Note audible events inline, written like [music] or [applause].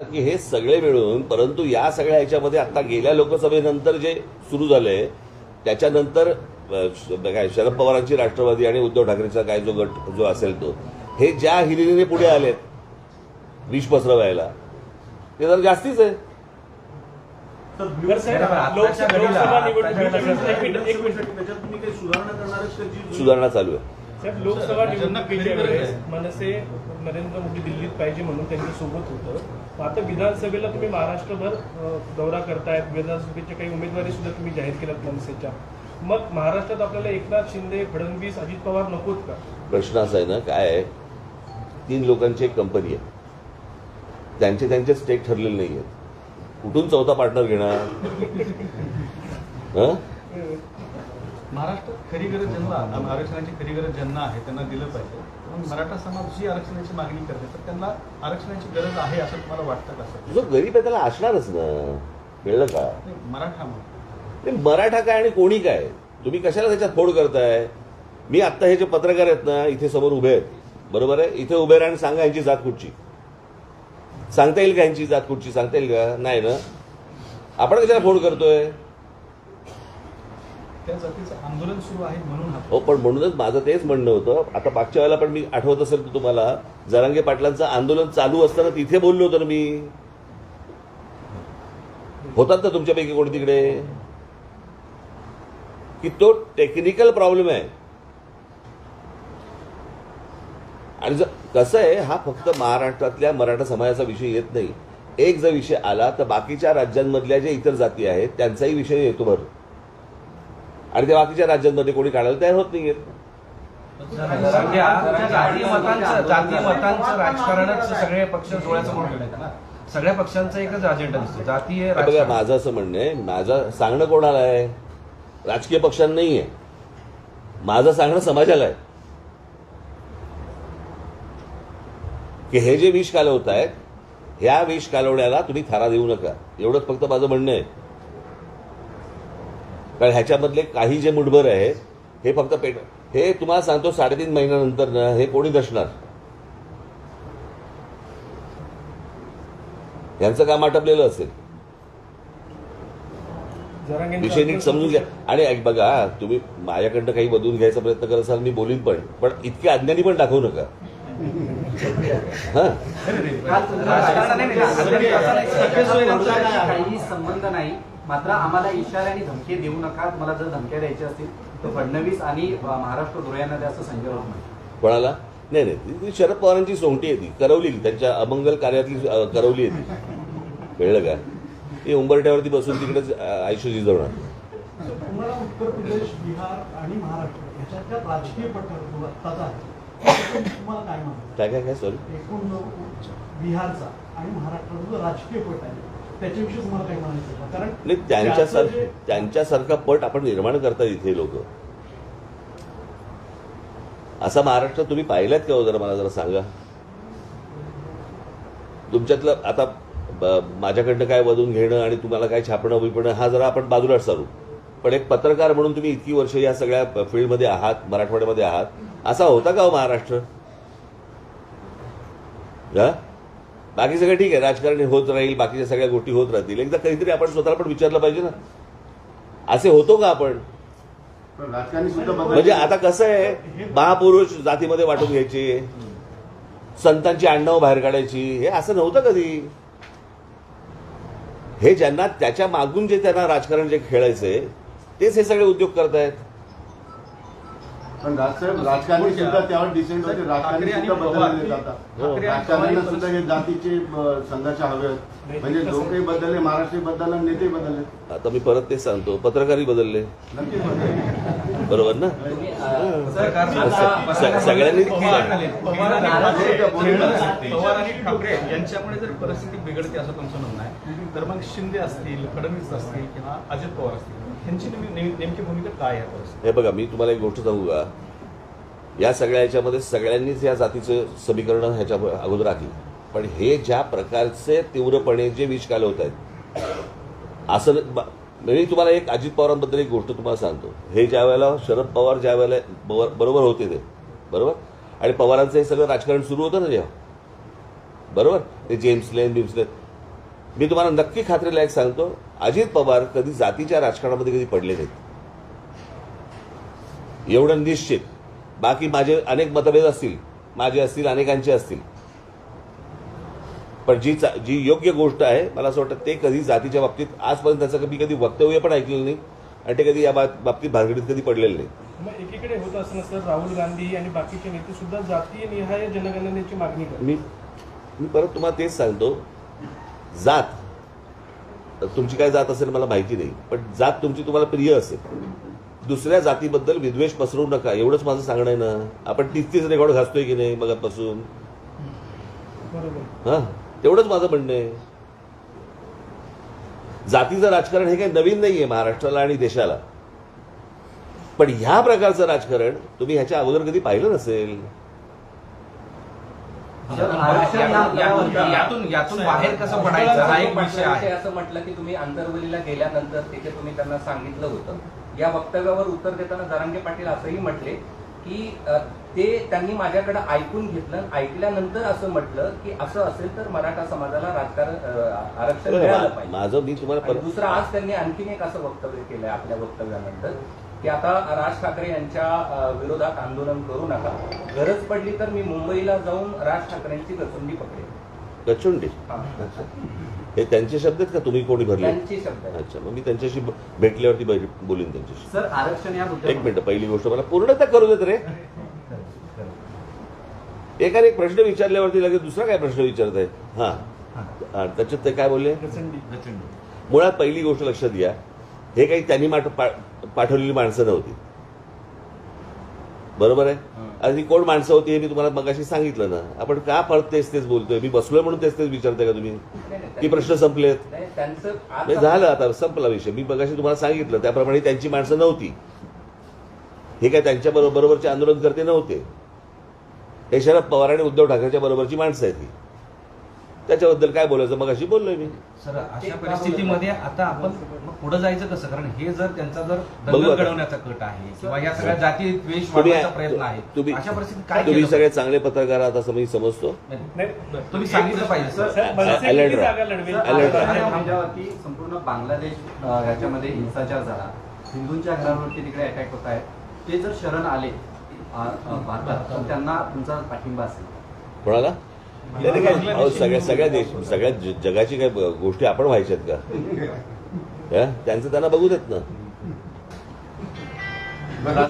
की हे सगळे मिळून परंतु या सगळ्या ह्याच्यामध्ये आता गेल्या लोकसभेनंतर जे सुरू झालंय त्याच्यानंतर काय शरद पवारांची राष्ट्रवादी आणि उद्धव ठाकरेचा काय जो गट जो असेल तो हे ज्या हिरिरीने पुढे आलेत विष पसरवायला ते जर जास्तीच आहे. सुधारणा करणार आहेत का जी सुधारणा चालू आहे. लोकसभा निवडणुकीच्या वेळेस. मनसे नरेंद्र मोदी दिल्लीत पाहिजे म्हणून त्यांच्यासोबत होतं. आता विधानसभेला तुम्ही महाराष्ट्रभर दौरा करतायत. विधानसभेच्या काही उमेदवारी सुद्धा तुम्ही जाहीर केल्यात मनसेच्या. मग महाराष्ट्रात आपल्याला एकनाथ शिंदे फडणवीस अजित पवार नकोत का? प्रश्न असा आहे ना काय आहे? तीन लोकांची एक कंपनी आहे. त्यांचे त्यांचे स्टेक ठरलेले नाही आहेत कुठून चौथा पार्टनर घेणार? [laughs] हं? महाराष्ट्रात खरी गरज ज्यांना आरक्षणाची खरी गरज ज्यांना आहे त्यांना दिलं पाहिजे. पण मराठा समाज जी आरक्षणाची मागणी करते तर त्यांना आरक्षणाची गरज आहे असं तुम्हाला वाटतं का सर? जो गरीब आहे त्याला असणारच ना. कळलं का? मराठा ते मराठा काय आणि कोणी काय? तुम्ही कशाला त्याच्यात फोड करताय? मी आत्ता हे जे पत्रकार आहेत ना इथे समोर उभे आहेत. बरोबर आहे? इथे उभे राहा आणि सांगा यांची जात कुठची. सांगता येईल का यांची जात कुठची? सांगता येईल का? नाही ना? आपण कशाला फोड करतोय? त्या जातीचं आंदोलन सुरू आहे म्हणून हो पण म्हणूनच माझं तेच म्हणणं होतं. आता मागच्या वेळेला पण मी आठवत असेल तर तुम्हाला जरांगे पाटलांचं आंदोलन चालू असताना तिथे बोललो होतो ना मी. होतात ना तुमच्यापैकी कोणी तिकडे? की तो टेक्निकल प्रॉब्लेम आहे. आणि जर कसं आहे हा फक्त महाराष्ट्रातल्या मराठा समाजाचा विषय येत नाही. एक जर विषय आला तर बाकीच्या राज्यांमधल्या ज्या इतर जाती आहेत त्यांचाही विषय येतो भर आणि त्या बाकीच्या राज्यांमध्ये कोणी काढायला तयार होत नाहीयेत. सध्या जाती मतांचं जाती मतांचं राजकारणच सगळे पक्ष डोळ्यासमोर ठेवण्यात आहे ना. सगळ्या पक्षांचा एकच अजेंडा दिसतो जातीय बघा माझं असं म्हणणं आहे माझं सांगणं कोणाला आहे? राजकीय पक्षांना नाही आहे माझं सांगणं समाजाला आहे. की हे जे विष कालवत आहेत ह्या विष कालवण्याला तुम्ही थारा देऊ नका. एवढंच फक्त माझं म्हणणं आहे. कारण ह्याच्यामधले काही जे मुठभर आहे हे फक्त पेट हे तुम्हाला सांगतो साडेतीन महिन्यानंतर ना हे कोणी नसणार यांचं काम आटपलेलं असेल. विषय नीट समजून घ्या. आणि ऐक बघा तुम्ही माझ्याकडनं काही बदलून घ्यायचा प्रयत्न करत असाल मी बोलीन पण पण इतके अज्ञानी पण दाखवू नका. हा. संबंध नाही. मात्र आम्हाला इशाऱ्याने धमकी देऊ नका. तुम्हाला जर धमक्या द्यायच्या असतील तर फडणवीस आणि महाराष्ट्र धुळ्यांना द्या असं संजय राऊत म्हणाले. कोणाला? नाही नाही. ती- ती शरद पवारांची सोंगटी आहे ती. करवली त्यांच्या अमंगल कार्यातली करवली आहे ती. कळलं का? ती उंबरठ्यावरती बसून तिकडेच आयुष्य जिजवणार तुम्हाला उत्तर प्रदेश बिहार आणि महाराष्ट्र ह्याच्यात ज्या राजकीय आत्ताचा तुम्हाला काय काय काय काय? सॉरी एकूण बिहारचा आणि महाराष्ट्राचा जो राजकीय पट आहे म्हणायचं? कारण नाही त्यांच्यासार त्याचं जे- त्यांच्यासारखा पट आपण निर्माण करतात इथे लोक. असा महाराष्ट्र तुम्ही पाहिलात का हो जरा मला जरा सांगा? तुमच्यातलं आता माझ्याकडनं काय वधून घेणं आणि तुम्हाला काय छापणं बिपणं हा जरा आपण बाजूला सारू. पण एक पत्रकार म्हणून तुम्ही इतकी वर्ष या सगळ्या फील्डमध्ये आहात मराठवाड्यामध्ये आहात. असा होता का हो महाराष्ट्र? हा? बाकी सगळं ठीक आहे राजकारण होत राहील बाकीच्या सगळ्या गोष्टी होत राहतील. एकदा कधीतरी आपण स्वतःला पण विचारलं पाहिजे ना. असे होतो का आपण? म्हणजे आता कसं आहे महापुरुष जातीमध्ये वाटून घ्यायचे संतांची आडनाव बाहेर काढायची हे असं नव्हतं कधी. हे ज्यांना त्याच्या मागून जे त्यांना राजकारण जे खेळायचंय तेच हे सगळे उद्योग करतायत. पण राजसाहेब राजकारणी सुद्धा त्यावर डिसेंट होते. राजकारणी सुद्धा बदलले हे- जातात राजकारण्यांना सुद्धा हे जातीचे संघर्ष हवे आहेत. नाही, म्हणजे लोकही बदलले महाराष्ट्र बदलले नेते बदलले. आता मी परत तेच सांगतो. पत्रकारही बदलले. नक्कीच बदलले. बरोबर ना? सगळ्यांनी पवार आणि ठाकरे यांच्यामुळे जर परिस्थिती बिघडते असं तुमचं म्हणणं आहे तर मग शिंदे असतील फडणवीस असतील किंवा अजित पवार असतील त्यांची नेमकी भूमिका काय आहे हे बघा मी तुम्हाला एक गोष्ट सांगू का? या सगळ्या ह्याच्यामध्ये सगळ्यांनीच या जातीचं समीकरण ह्याच्या अगोदर आखली पण हे ज्या प्रकारचे तीव्रपणे जे विष कालवत आहेत असं मी तुम्हाला एक अजित पवारांबद्दल एक गोष्ट तुम्हाला सांगतो. हे ज्या वेळेला शरद पवार ज्या वेळेला बरोबर बरोबर होते ते बरोबर? आणि पवारांचं हे सगळं राजकारण सुरू होतं ना जेव्हा? बरोबर? ते जेम्स लेन बिम्स लेन मी तुम्हाला नक्की खात्रीलायक सांगतो अजित पवार कधी जातीच्या राजकारणामध्ये कधी पडले नाहीत. एवढं निश्चित. बाकी माझे अनेक मतभेद असतील माझे असतील अनेकांचे असतील. पण जी जी योग्य गोष्ट आहे मला असं वाटतं ते कधी जातीच्या बाबतीत आजपर्यंत त्याचं मी कधी वक्तव्य पण ऐकलेलं नाही आणि ते कधी या बाबतीत भानगडीत कधी पडलेलं नाही. एकीकडे होत असताना सर राहुल गांधी आणि बाकीचे नेते सुद्धा जातीय निहाय जनगणनेची मागणी मी मी परत तुम्हाला तेच सांगतो जात. तुमची काय जात असेल मला माहिती नाही पण जात तुमची तुम्हाला प्रिय असेल. दुसऱ्या जातीबद्दल विद्वेष पसरवू नका एवढंच माझं सांगणं आहे ना. आपण तीस तीस रेकॉर्ड घासतोय की नाही मगापासून? हा तेवढंच माझं म्हणणं आहे. जातीचं राजकारण हे काही नवीन नाहीये महाराष्ट्राला आणि देशाला. पण ह्या प्रकारचं राजकारण तुम्ही ह्याच्या अगोदर कधी पाहिलं नसेल? यातून- यातून यातून बाहेर कसं पडायचं? हा एक विषय आहे. असं म्हटलं की तुम्ही आंतरवलीला गेल्यानंतर तिथे तुम्ही त्यांना सांगितलं होतं. या वक्तव्यावर उत्तर देताना जरांगे पाटील असंही म्हटले की ते त्यांनी माझ्याकडे ऐकून घेतलं. ऐकल्यानंतर असं म्हटलं की असं असेल तर मराठा समाजाला राजकारण आरक्षण मिळालं पाहिजे. माझं मी तुम्हाला दुसरं आज त्यांनी आणखीन एक असं वक्तव्य केलंय आपल्या वक्तव्यानंतर. की आता राज ठाकरे यांच्या विरोधात आंदोलन करू नका. गरज पडली तर मी मुंबईला जाऊन राज ठाकरेंची गचुंडी पकडेन. गचुंडी? हा. त्यांचे शब्द आहेत का? तुम्ही कोणी भरले? त्यांची शब्द आहेत. अच्छा मग मी त्यांच्याशी भेटल्यावरती बोलीन त्यांच्याशी. सर आरक्षण या एक मिनिट पहिली गोष्ट मला पूर्णतः करू देत रे. एकाने एक प्रश्न विचारल्यावरती लगेच दुसरा काय प्रश्न विचारत आहे? हा. हा, त्याच्यात ते काय बोलले? गचंडी. मुळात पहिली गोष्ट लक्षात घ्या. हे काही त्यांनी पाठवलेली माणसं नव्हती. बरोबर आहे? आणि ती कोण माणसं होती हे मी तुम्हाला मगाशी सांगितलं ना. आपण का परत तेच तेच बोलतोय? मी बसलोय म्हणून तेच तेच विचारताय का तुम्ही? की प्रश्न संपलेत? झालं आता संपला विषय. मी मगाशी तुम्हाला सांगितलं त्याप्रमाणे त्यांची माणसं नव्हती. हे काय त्यांच्या बरो- बरोबरचे आंदोलनकर्ते नव्हते? हे शरद पवार आणि उद्धव ठाकरेच्या बरोबरची माणसं आहेत ही. त्याच्याबद्दल काय बोलायचं? मग अशी बोललोय मी. सर अशा परिस्थितीमध्ये आता आपण पुढे जायचं कसं? कारण हे जर त्यांचा जर दंगल. घडवण्याचा कट आहे किंवा या सगळ्या जाती द्वेष वाढवण्याचा प्रयत्न आहे तुम्ही अशा परिस्थितीत काय तुम्ही सगळे चांगले पत्रकार आहात असं मी समजतो. नाही, नाही तुम्ही सांगितलं पाहिजे संपूर्ण बांगलादेश अ, ह्याच्यामध्ये हिंसाचार झाला. हिंदूंच्या घरांवरती तिकडे अटॅक होत आहेत. ते जर शरण आले भारतात तर त्यांना तुमचा पाठिंबा असेल. कोणाला? सगळ्या सगळ्या देश सगळ्या जगाची काय ब- गोष्टी आपण व्हायच्यात का? [laughs] त्यांचं त्यांना बघू देत ना.